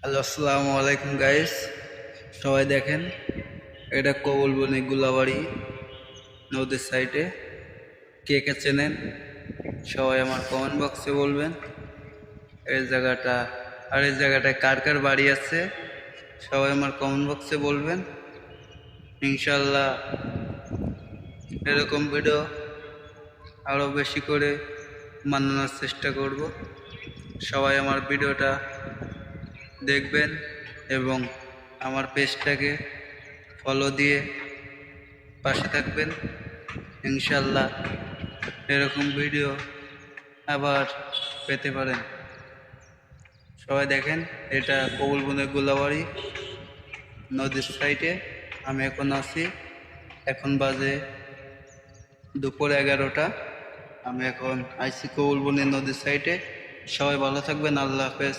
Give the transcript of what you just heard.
Hello, আসসালামু আলাইকুম guys সবাই দেখেন, এটা কবুল বনে গুলাবাড়ি নদীর সাইডে কে কে চেনেন, সবাই আমার কমেন্ট বক্সে বলবেন। এই জায়গাটা, আর এই জায়গাটায় কার কার বাড়ি আছে, সবাই আমার কমেন্ট বক্সে বলবেন। ইনশাল্লাহ এরকম ভিডিও আরও বেশি করে বানানোর চেষ্টা করব। সবাই আমার ভিডিওটা দেখবেন এবং আমার পেজটাকে ফলো দিয়ে পাশে থাকবেন। ইনশাল্লাহ এরকম ভিডিও আবার পেতে পারেন। সবাই দেখেন, এটা কবুলবনের গোলাবাড়ি নদীর সাইডে আমি এখন আছি, এখন বাজে দুপুর এগারোটা। আমি এখন আইসি কবুলবনের নদীর সাইডে সবাই ভালো থাকবেন, আল্লাহ হাফেজ।